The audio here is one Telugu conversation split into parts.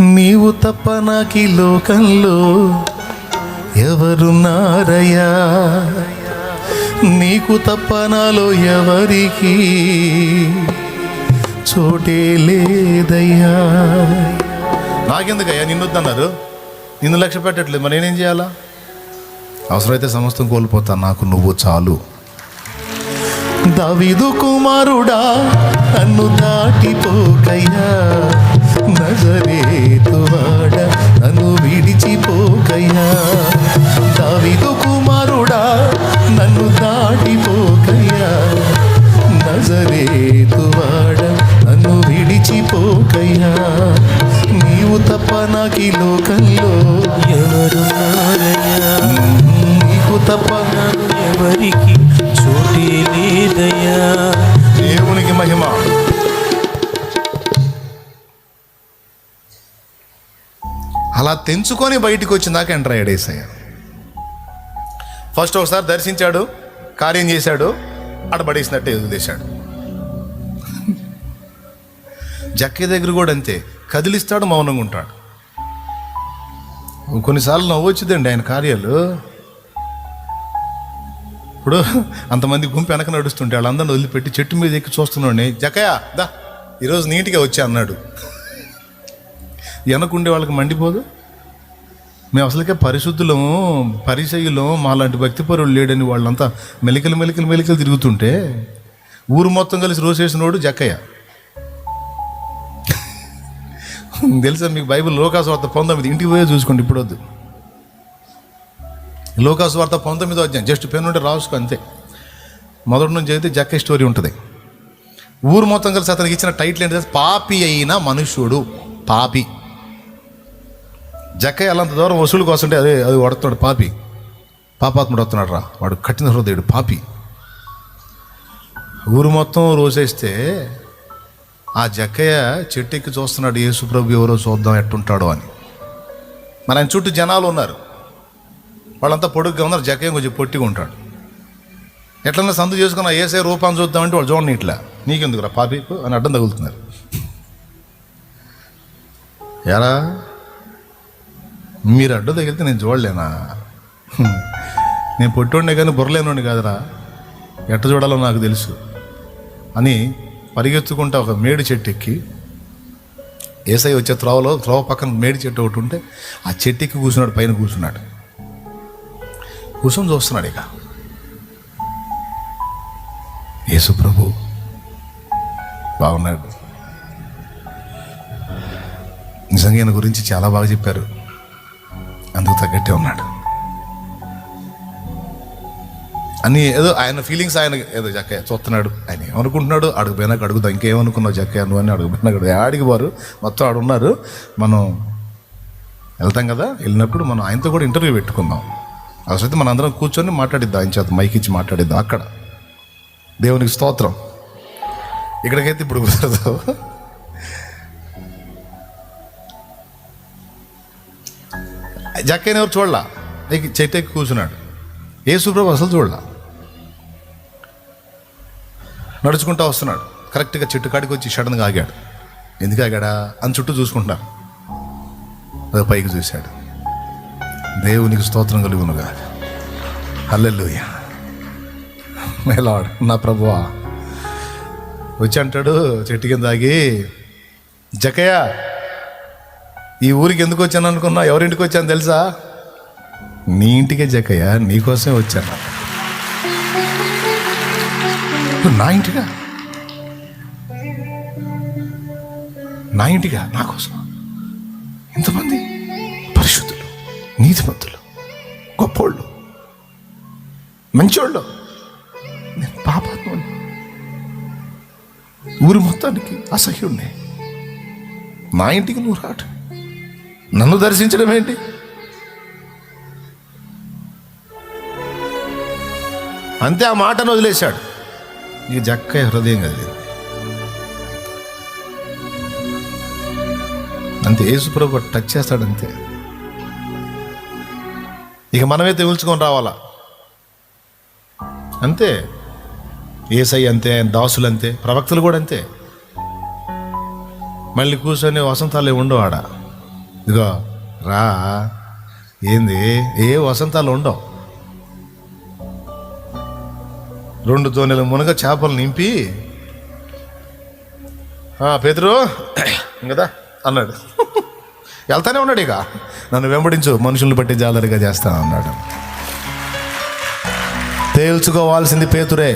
నీవు తప్ప నాకి లోకంలో ఎవరున్నారయ్యా నీకు తప్ప నాలో ఎవరికి చోటే లేదయ్యా. నాకెందుకయ్యా నిన్నొద్దన్నారు నిన్ను లక్ష్య పెట్టట్లేదు మరి నేనేం చేయాలా? అవసరమైతే సమస్తం కోల్పోతాను నాకు నువ్వు చాలు. దవిదు కుమారుడా నన్ను దాటిపోకయ్యా. నజరేతువాడ నన్ను పెంచుకొని బయటికి వచ్చిందాక ఎంటర్ అయ్యాడు ఏసయ్య. ఫస్ట్ ఒకసారి దర్శించాడు కార్యం చేశాడు అడబడేసినట్టు వదిలేశాడు. జక్కి దగ్గర కూడా అంతే కదిలిస్తాడు మౌనంగా ఉంటాడు. కొన్నిసార్లు నవ్వొచ్చుదండి ఆయన కార్యాలు. ఇప్పుడు అంతమంది గుంపు వెనక నడుస్తుంటే వాళ్ళందరిని వదిలిపెట్టి చెట్టు మీద ఎక్కి చూస్తున్నాడు. జకయా దా ఈరోజు నీట్గా వచ్చా అన్నాడు. వెనకుండే వాళ్ళకి మండిపోదు. మేము అసలుకే పరిశుద్ధులము పరిచయులం మాలాంటి భక్తి పరులు లేడని వాళ్ళంతా మెలికలు మెలికలు మెలికలు తిరుగుతుంటే ఊరు మొత్తం కలిసి రోసేసినోడు జక్కయ్య. తెలుసా మీకు బైబిల్ లోకాసు వార్త పంతొమ్మిది ఇంటికి పోయే చూసుకోండి ఇప్పుడు వద్దు లోకాసు వార్త పంతొమ్మిదో అధ్యాయం జస్ట్ పెన్ ఉంటే రాసుకో అంతే. మొదటి నుంచి అయితే జక్క స్టోరీ ఉంటుంది. ఊరు మొత్తం కలిసి అతనికి ఇచ్చిన టైటిల్ ఏంటంటే పాపి అయిన మనుష్యుడు. పాపి. జక్కయ్య అలాంత దూరం వసూలు కోసంటే అదే అది వాడుతున్నాడు పాపి. పాపాత్ముడు వస్తున్నాడు రా. వాడు కఠిన హృదయుడు పాపి. ఊరు మొత్తం రోజేస్తే ఆ జక్కయ్య చెట్టు ఎక్కి చూస్తున్నాడు యేసు ప్రభు ఎవరో చూద్దాం ఎట్టుంటాడో అని. మన ఆయన చుట్టూ జనాలు ఉన్నారు. వాళ్ళంతా పొడుగ్గా ఉన్నారు జక్కయ్య కొంచెం పొట్టిగా ఉంటాడు. ఎట్లన్నా సందు చేసుకున్న ఏసే రూపాన్ని చూద్దామంటే వాళ్ళు చూడండి ఇట్లా. నీకెందుకురా పాపి? అని అడ్డం తగులుతున్నారు. ఎరా మీరు అడ్డు తగిలితే నేను చూడలేనా? నేను పొట్టుండే కానీ బుర్రలేనుండి కాదురా. ఎట్ట చూడాలో నాకు తెలుసు. అని పరిగెత్తుకుంటా ఒక మేడి చెట్టు ఎక్కి ఏసై వచ్చే త్రోవలో త్రోవ పక్కన మేడి చెట్టు ఒకటి ఉంటే ఆ చెట్టు ఎక్కి కూర్చున్నాడు పైన కూర్చున్నాడు. కూర్చొని చూస్తున్నాడు ఇక. యేసు ప్రభు బాగున్నాడు. నిజంగా ఈయన గురించి చాలా బాగా చెప్పారు. అందుకు తగ్గట్టే ఉన్నాడు. అని ఏదో ఆయన ఫీలింగ్స్ ఆయన ఏదో జక్కయ్య చూస్తున్నాడు. ఆయన ఏమనుకుంటున్నాడు? అడుగుపోయినాక అడుగుతా ఇంకేమనుకున్నావు జక్కయ్య నువ్వు అని అడుగు పోయినాక ఆడికి వారు మొత్తం ఆడు ఉన్నారు. మనం వెళ్తాం కదా? వెళ్ళినప్పుడు మనం ఆయనతో కూడా ఇంటర్వ్యూ పెట్టుకుందాం. అసలు మన అందరం కూర్చొని మాట్లాడిద్దాం. ఆయన చేత మైక్ ఇచ్చి మాట్లాడిద్దాం. అక్కడ. దేవునికి స్తోత్రం. ఇక్కడికైతే ఇప్పుడు కుదరదు. జక్కని ఎవరు చూడలా? నీకు చెట్టు ఎక్కి కూర్చున్నాడు. ఏ సుప్రభు అసలు చూడలా? నడుచుకుంటా వస్తున్నాడు. కరెక్ట్గా చెట్టు కాడికి వచ్చి సడన్గా ఆగాడు. ఎందుకు ఆగాడా? అని చుట్టూ చూసుకుంటున్నారు. అది పైకి చూశాడు. దేవునికి స్తోత్రం కలుగునుగా హల్లెలూయా. మేలాడు నా ప్రభువా. వచ్చి అంటాడు చెట్టు కింద ఆగి జకయ్య ఈ ఊరికి ఎందుకు వచ్చాను అనుకున్నా ఎవరింటికి వచ్చాను తెలుసా? నీ ఇంటికే జకయ్య నీకోసమే వచ్చాను. నా ఇంటిగా నా ఇంటిగా నా కోసం ఇంతమంది పరిశుద్ధులు నీతిమంతులు గొప్పోళ్ళు మంచోళ్ళు. నేను పాపాత్మని. ఊరి మొత్తానికి అసహ్యుణ్ణి. నా ఇంటికి నువ్వు రాడు నన్ను దర్శించడం ఏంటి? అంతే ఆ మాటను వదిలేశాడు. నీకు జక్క హృదయం కదిలింది. అంతే యేసుప్రభు టచ్ చేస్తాడు అంతే. ఇక మనమే తెగుల్చుకొని రావాలా? అంతే. ఏసై అంతే ఆయన దాసులు అంతే ప్రవక్తలు కూడా అంతే. మళ్ళీ కూర్చొని వసంతాలు ఉండవు ఇదిగో రా. ఏంది? ఏ వసంతాలు ఉండవు. రెండు తోనెల మునగ చేపలు నింపి. "ఆ, పేతురు కదా అన్నాడు. వెళ్తానే ఉన్నాడు ఇక. నన్ను వెంబడించు మనుషుల్ని బట్టి జాలరిగా చేస్తాను అన్నాడు. తేల్చుకోవాల్సింది పేతురే.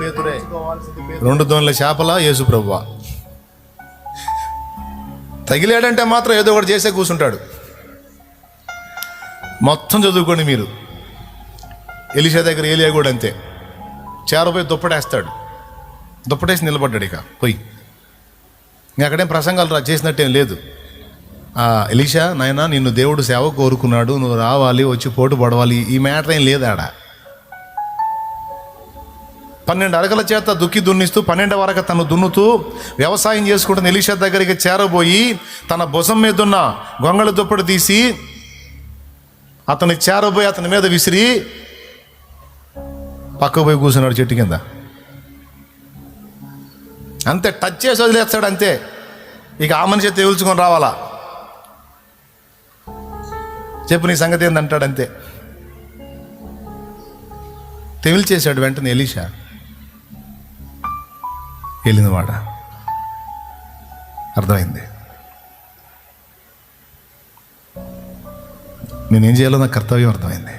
పేతురే. రెండు దోన్ల చేపల యేసు ప్రభువా తగిలాడంటే మాత్రం ఏదో ఒకటి చేసే కూర్చుంటాడు మొత్తం చదువుకోండి మీరు. ఎలిషా దగ్గర ఏలియా కూడా అంతే. చేరపోయి దుప్పటేస్తాడు. దుప్పటేసి నిలబడ్డాడు ఇక. పోయి. నేను అక్కడేం ప్రసంగాలు రా చేసినట్టేం లేదు. ఆ, నాయన నాయనా నిన్ను దేవుడు సేవ కోరుకున్నాడు. నువ్వు రావాలి వచ్చి పోటు పడవాలి. ఈ మ్యాటర్ ఏం లేదు ఆడ పన్నెండు అడగల చేత దుక్కి దున్నిస్తూ పన్నెండు వరకు తను దున్నుతూ వ్యవసాయం చేసుకుంటున్న ఎలీషా దగ్గరికి చేరబోయి తన భుజం మీద ఉన్న గొంగళ దుప్పటి తీసి అతని చేరబోయి అతని మీద విసిరి పక్కకు పోయి కూర్చున్నాడు చెట్టు కింద. అంతే టచ్ చేసి వదిలేస్తాడు అంతే. ఇక ఆ మనిషి తేల్చుకొని రావాలా? చెప్పు నీ సంగతి ఏందంటాడు అంతే. తెమిల్చేశాడు వెంటనే ఎలీషా. వెళ్ళింది అర్థమైంది. నేనేం చేయాలో నాకు కర్తవ్యం అర్థమైంది.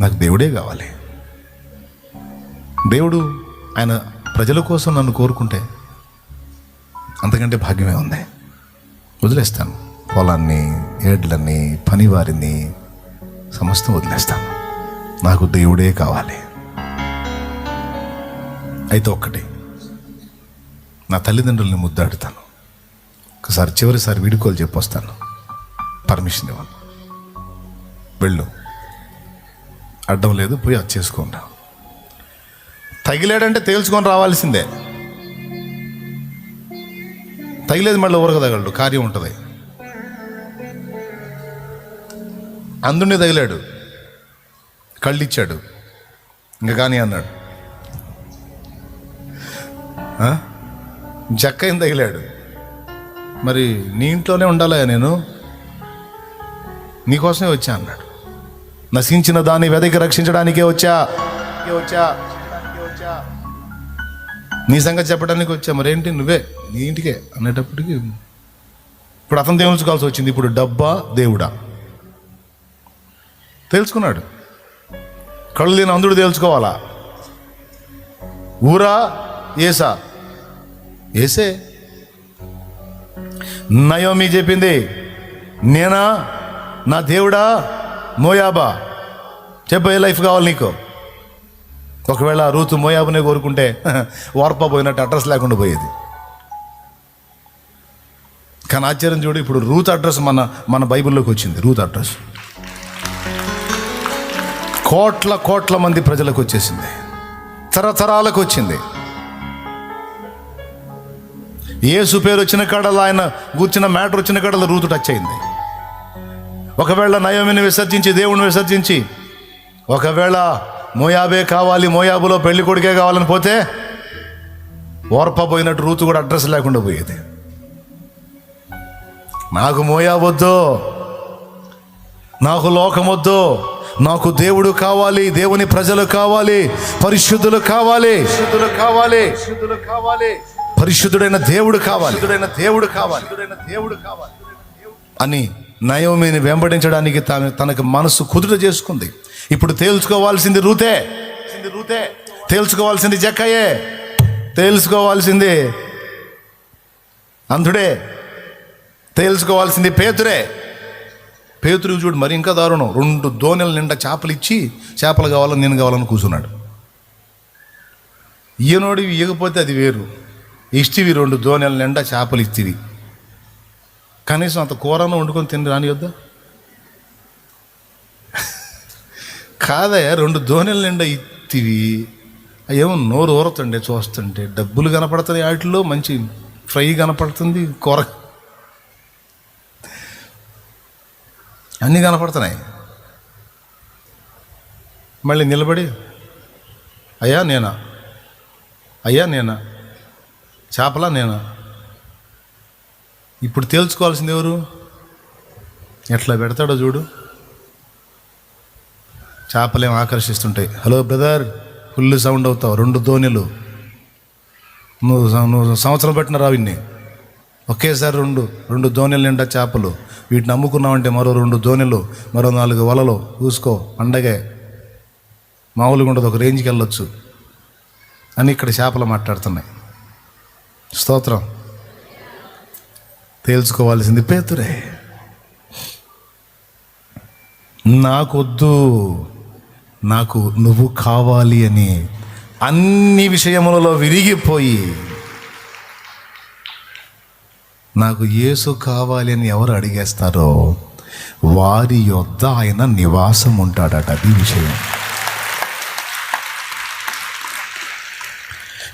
నాకు దేవుడే కావాలి. దేవుడు ఆయన ప్రజల కోసం నన్ను కోరుకుంటే అంతకంటే భాగ్యమే ఉంది. వదిలేస్తాను. పొలాన్ని ఏడ్లన్నీ పనివారిని సమస్తం వదిలేస్తాను. నాకు దేవుడే కావాలి. అయితే ఒక్కటి. నా తల్లిదండ్రుల్ని ముద్దాడుతాను. ఒకసారి చివరిసారి వీడుకోలు చెప్పొస్తాను. పర్మిషన్ ఇవ్వను. వెళ్ళు. అడ్డం లేదు పోయి అది చేసుకుంటా తగిలాడంటే తేల్చుకొని రావాల్సిందే. తగిలేదు మళ్ళీ ఊరకదగలడు కార్యం ఉంటుంది. అందుండే తగిలాడు. కళ్ళు ఇచ్చాడు ఇంకా కానీ అన్నాడు. ఆ? తగిలాడు. మరి నీ ఇంట్లోనే ఉండాలా నేను? నీకోసమే వచ్చా అన్నాడు. నశించిన దాన్ని వెదకి రక్షించడానికే వచ్చా? వచ్చా? నీ సంగతి చెప్పడానికి వచ్చా? మరేంటి? నువ్వే నీ ఇంటికే అనేటప్పటికి ఇప్పుడు అతను తెలుసుకోవాల్సి వచ్చింది. ఇప్పుడు డబ్బా దేవుడా? తెలుసుకున్నాడు. కళ్ళు లేని అందుడు తెలుసుకోవాలా? ఊరా? ఏసా? ఏసే? నయోమి చెప్పింది నేనా? నా దేవుడా? మోయాబా? చెప్పు ఏ లైఫ్ కావాలి నీకు? ఒకవేళ రూతు మోయాబునే కోరుకుంటే వార్ప పోయినట్టు అడ్రస్ లేకుండా పోయేది. కానీ ఆశ్చర్యం చూడు ఇప్పుడు రూత్ అడ్రస్ మన మన బైబిల్లోకి వచ్చింది. Ruth address. కోట్ల కోట్ల మంది ప్రజలకు వచ్చేసింది. తరతరాలకు వచ్చింది. యేసు పేరు వచ్చిన కడలు ఆయన కూర్చున్న మ్యాటర్ వచ్చిన కడలు రూతు టచ్ అయింది. ఒకవేళ నయోమిని విసర్జించి దేవుని విసర్జించి ఒకవేళ మోయాబే కావాలి మోయాబులో పెళ్ళి కొడుకే కావాలని పోతే ఓర్ప పోయినట్టు రూతు కూడా అడ్రస్ లేకుండా పోయేది. నాకు మోయాబొద్దు నాకు లోకమొద్దు నాకు దేవుడు కావాలి దేవుని ప్రజలు కావాలి పరిశుద్ధులు కావాలి పరిశుద్ధులు కావాలి పరిశుద్ధులు కావాలి. పరిశుద్ధుడైన దేవుడు కావాలి. పరిశుద్ధుడైన దేవుడు కావాలి. దేవుడు కావాలి అని నయోమిని వెంబడించడానికి తాను తనకు మనసు కుదుట చేసుకుంది. ఇప్పుడు తేల్చుకోవాల్సింది రూతే. రూతే తేల్చుకోవాల్సింది జక్కయే తేల్చుకోవాల్సింది అంధుడే. తేల్చుకోవాల్సింది పేతురే. పేతురు చూడు మరి ఇంకా దారుణం. రెండు దోణెల నిండా చేపలు ఇచ్చి చేపలు కావాలని నేను కావాలని కూర్చున్నాడు. ఈయనోడివి ఇవ్వకపోతే అది వేరు. ఇస్తివి రెండు దోణెల నిండా చేపలు ఇస్తివి కనీసం అంత కూరను వండుకొని తిని రాని వద్దా కాదయ్యా రెండు దోణెల నిండా ఇస్తివి ఏమో నోరు ఊరుతుండే చూస్తుంటే. డబ్బులు కనపడుతుంది వాటిలో మంచి ఫ్రై కనపడుతుంది కూర. అన్నీ కనపడుతున్నాయి. మళ్ళీ నిలబడి అయ్యా నేనా? అయ్యా నేనా? చేపలా నేను. ఇప్పుడు తేల్చుకోవాల్సింది ఎవరు? ఎట్లా పెడతాడో చూడు. చేపలేం ఆకర్షిస్తుంటాయి. హలో బ్రదర్ ఫుల్ సౌండ్ అవుతావు. రెండు ధోనిలు. నువ్వు నువ్వు సంవత్సరం పెట్టిన రావు ఇన్ని. ఒకేసారి రెండు రెండు ధోనిలు నిండా చేపలు. వీటిని అమ్ముకున్నావంటే మరో రెండు ధోనిలు మరో నాలుగు వలలు. చూసుకో పండగే. మామూలుగా ఉండదు ఒక రేంజ్కి వెళ్ళొచ్చు. అని ఇక్కడ చేపలు మాట్లాడుతున్నాయి. స్తోత్రం. తేల్చుకోవాల్సింది పేతురే. నాకొద్దు నాకు నువ్వు కావాలి అని అన్ని విషయములలో విరిగిపోయి నాకు యేసు కావాలి అని ఎవరు అడిగేస్తారో వారి యొద్ద ఆయన నివాసం ఉంటాడట అది విషయం.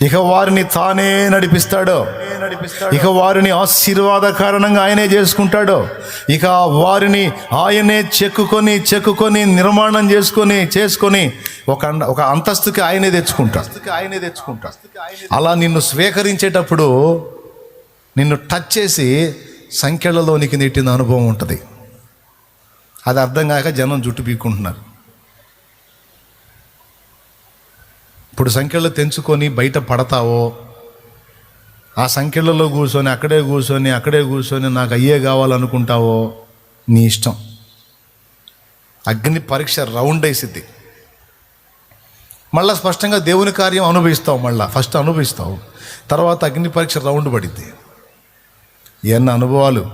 ఇక వారిని తానే నడిపిస్తాడు. ఇక వారిని ఆశీర్వాద కారణంగా ఆయనే చేసుకుంటాడు. ఇక వారిని ఆయనే చెక్కుకొని చెక్కుకొని నిర్మాణం చేసుకొని చేసుకొని ఒక ఒక అంతస్తుకి ఆయనే తెచ్చుకుంటాడు. ఆయనే తెచ్చుకుంటాడు అలా నిన్ను స్వీకరించేటప్పుడు నిన్ను టచ్ చేసి సంఖ్యలలోనికి నెట్టిన అనుభవం ఉంటుంది. అది అర్థం కాక జనం జుట్టు పీక్కుంటున్నారు. ఇప్పుడు సంఖ్యలు తెంచుకొని బయట పడతావో? ఆ సంఖ్యలలో కూర్చొని అక్కడే కూర్చొని అక్కడే కూర్చొని నాకు అయ్యే కావాలనుకుంటావో? నీ ఇష్టం. అగ్ని పరీక్ష రౌండ్ అయిసిద్ది మళ్ళీ స్పష్టంగా దేవుని కార్యం అనుభవిస్తావు మళ్ళీ. ఫస్ట్ అనుభవిస్తావు. తర్వాత అగ్ని పరీక్ష రౌండ్ పడిద్ది. ఎన్న అనుభవాలు?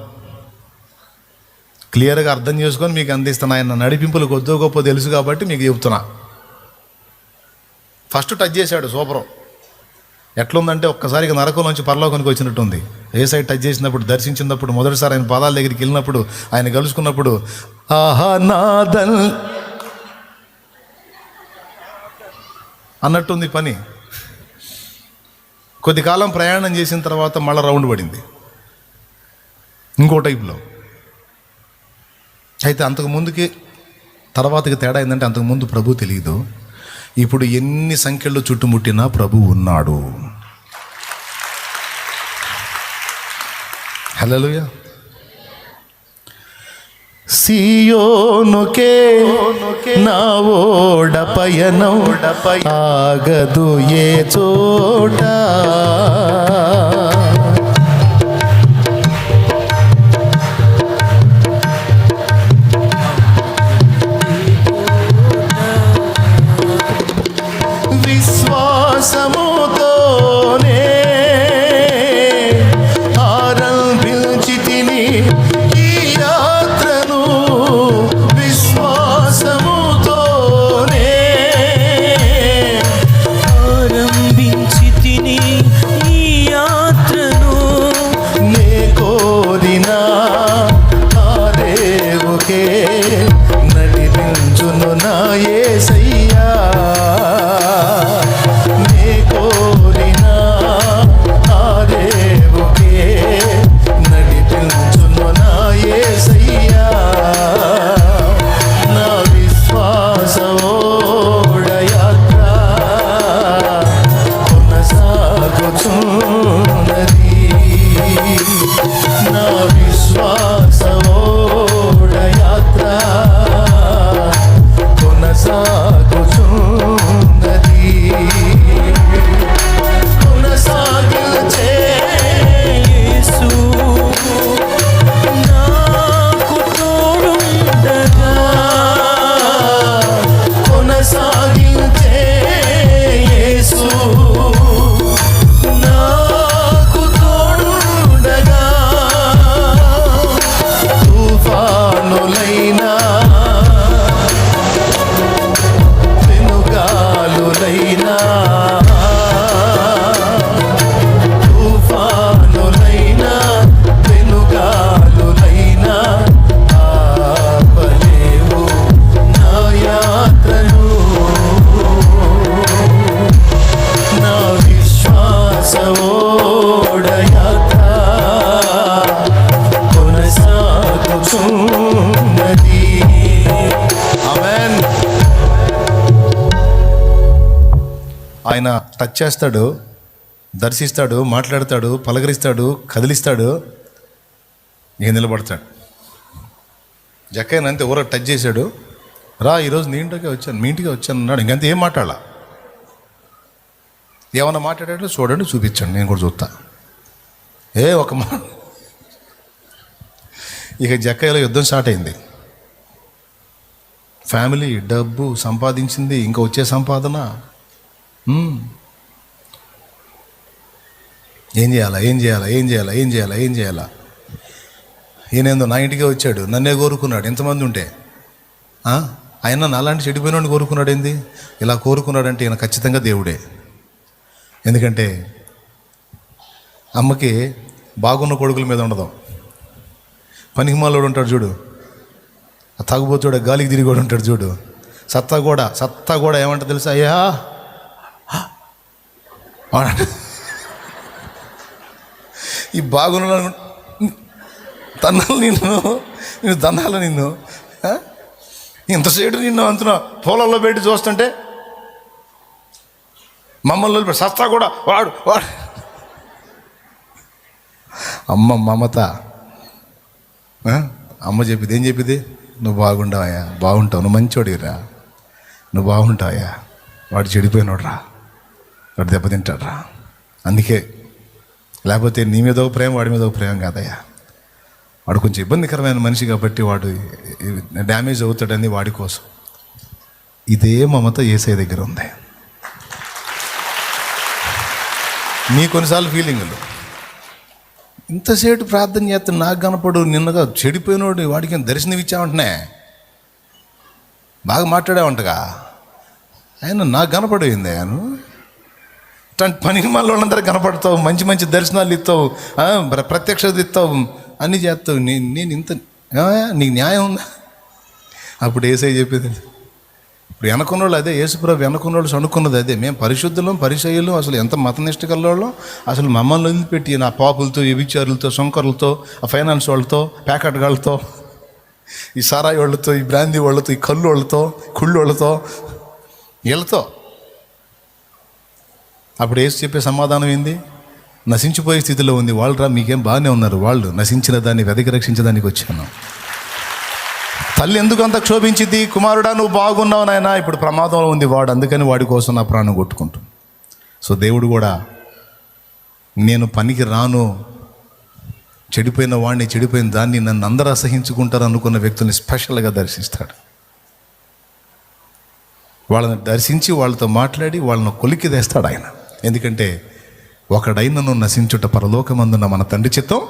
క్లియర్గా అర్థం చేసుకొని మీకు అందిస్తాను ఆయన నడిపింపులు కొద్దో గొప్ప తెలుసు కాబట్టి మీకు చెబుతున్నా ఫస్ట్ టచ్ చేశాడు సూపరు. ఎట్లుందంటే ఒక్కసారిగా నరకంలోంచి పరలోకానికి వచ్చినట్టుంది. ఏ సైడ్ టచ్ చేసినప్పుడు దర్శించినప్పుడు మొదటిసారి ఆయన పాదాల దగ్గరికి వెళ్ళినప్పుడు ఆయన కలుసుకున్నప్పుడు ఆహా నాదల్ అన్నట్టుంది పని. కొద్ది కాలం ప్రయాణం చేసిన తర్వాత మళ్ళీ రౌండ్ పడింది. ఇంకో టైప్లో. అయితే అంతకు ముందుకి తర్వాతకి తేడా ఏంటంటే అంతకు ముందు ప్రభు తెలియదు ఇప్పుడు ఎన్ని సంఖ్యలు చుట్టుముట్టినా ప్రభు ఉన్నాడు. హలోయ సియోనుకే నా ఓడ పయనం. ఆగదు ఏ చోట. టచ్ చేస్తాడు దర్శిస్తాడు మాట్లాడతాడు పలకరిస్తాడు కదిలిస్తాడు ఇక నిలబడతాడు జక్కయ్య అంతే ఊర టచ్ చేశాడు. రా ఈరోజు నీ ఇంటికే వచ్చాను మీ ఇంటికి వచ్చాను అన్నాడు. ఇంకంతే ఏం మాట్లాడాల? ఏమన్నా మాట్లాడాడో చూడండి చూపించండి నేను కూడా చూస్తా. ఏ ఒక మా ఇక జక్కయ్యలో యుద్ధం స్టార్ట్ అయింది. ఫ్యామిలీ డబ్బు సంపాదించింది ఇంకా వచ్చే సంపాదన ఏం చేయాలా ఏం చేయాలా ఏం చేయాలా ఏం చేయాలా ఏం చేయాలా? ఈయనేందో నా ఇంటికే వచ్చాడు నన్నే కోరుకున్నాడు ఎంతమంది ఉంటే? ఆయన నాలాంటి చెడిపోయినోడిని కోరుకున్నాడు ఏంది? ఇలా కోరుకున్నాడంటే ఈయన ఖచ్చితంగా దేవుడే. ఎందుకంటే అమ్మకి బాగున్న కొడుకుల మీద ఉండదు. పనికిమాలోడు ఉంటాడు చూడు. తాగుబోతుడు గాలికి తిరిగి కూడా ఉంటాడు చూడు. సత్తా కూడా సత్తా కూడా ఏమంటారు తెలుసా? అయ్యా! ఈ బాగున్నాను తన్నాలి నిన్ను నేను తన్నాలి నిన్ను ఇంతసేపు నిన్ను అంటున్నా పొలంలో పెట్టి చూస్తుంటే మమ్మల్ని వదిలిపెట్టి సత్తా కూడా వాడు వాడు. అమ్మ మమత అమ్మ చెప్పింది ఏం చెప్పింది? నువ్వు బాగుండవయ్యా బాగుంటావు నువ్వు మంచోడిరా నువ్వు బాగుంటావయ్యా వాడు చెడిపోయినోడ్రా వాడు దెబ్బతింటాడ్రా. అందుకే లేకపోతే నీ మీద ఒక ప్రేమ వాడి మీద ఒక ప్రేమ కాదయ్యా. వాడు కొంచెం ఇబ్బందికరమైన మనిషి కాబట్టి వాడు డ్యామేజ్ అవుతాడని వాడి కోసం. ఇదే మమత ఏసై దగ్గర ఉంది. నీ కొన్నిసార్లు ఫీలింగ్లు. ఇంతసేపు ప్రార్థన చేస్తే నాకు కనపడు నిన్నగా చెడిపోయినోడు వాడికి దర్శనం ఇచ్చామంటనే బాగా మాట్లాడావంటగా? ఆయన నాకు కనపడింది ఆయన ఇట్లాంటి పనికి మళ్ళీ వాళ్ళందరూ కనపడతావు మంచి మంచి దర్శనాలు ఇస్తావు ప్రత్యక్షత ఇస్తావు అన్నీ చేస్తావు. నేను నేను ఇంత నీకు న్యాయం ఉందా? అప్పుడు ఏసై చెప్పేది ఇప్పుడు వెనకున్నోళ్ళు అదే యేసుప్రభు వెనకున్నోళ్ళు అనుకున్నది అదే. మేము పరిశుద్ధులం పరిచయులు అసలు ఎంత మతనిష్ట కల్లోళ్ళం అసలు మమ్మల్ని వదిలిపెట్టి నా పాపులతో వ్యభిచారులతో సొంకరులతో ఆ ఫైనాన్స్ వాళ్ళతో ప్యాకెట్ గాళ్ళతో ఈ సారాయి వాళ్ళతో ఈ బ్రాందీ వాళ్ళతో ఈ కళ్ళు వాళ్ళతో కుళ్ళు వాళ్ళతో వీళ్ళతో అప్పుడు ఏసు చెప్పే సమాధానం ఏంది? నశించిపోయే స్థితిలో ఉంది. వాళ్ళరా మీకేం బాగానే ఉన్నారు. వాళ్ళు నశించిన దాన్ని వెదకి రక్షించడానికి వచ్చాను. తల్లి ఎందుకు అంత క్షోభించింది? కుమారుడా నువ్వు బాగున్నావు నాయనా. ఇప్పుడు ప్రమాదంలో ఉంది వాడు. అందుకని వాడి కోసం నా ప్రాణం కొట్టుకుంటుంది సో దేవుడు కూడా నేను పనికి రాను. చెడిపోయిన వాడిని చెడిపోయిన దాన్ని నన్ను అందరూ అసహించుకుంటారు అనుకున్న వ్యక్తుల్ని స్పెషల్గా దర్శిస్తాడు. వాళ్ళని దర్శించి వాళ్ళతో మాట్లాడి వాళ్ళని కొలికి తెస్తాడు ఆయన. ఎందుకంటే ఒకడైనను నశించుట పరలోకమందున్న మన తండ్రి చిత్తం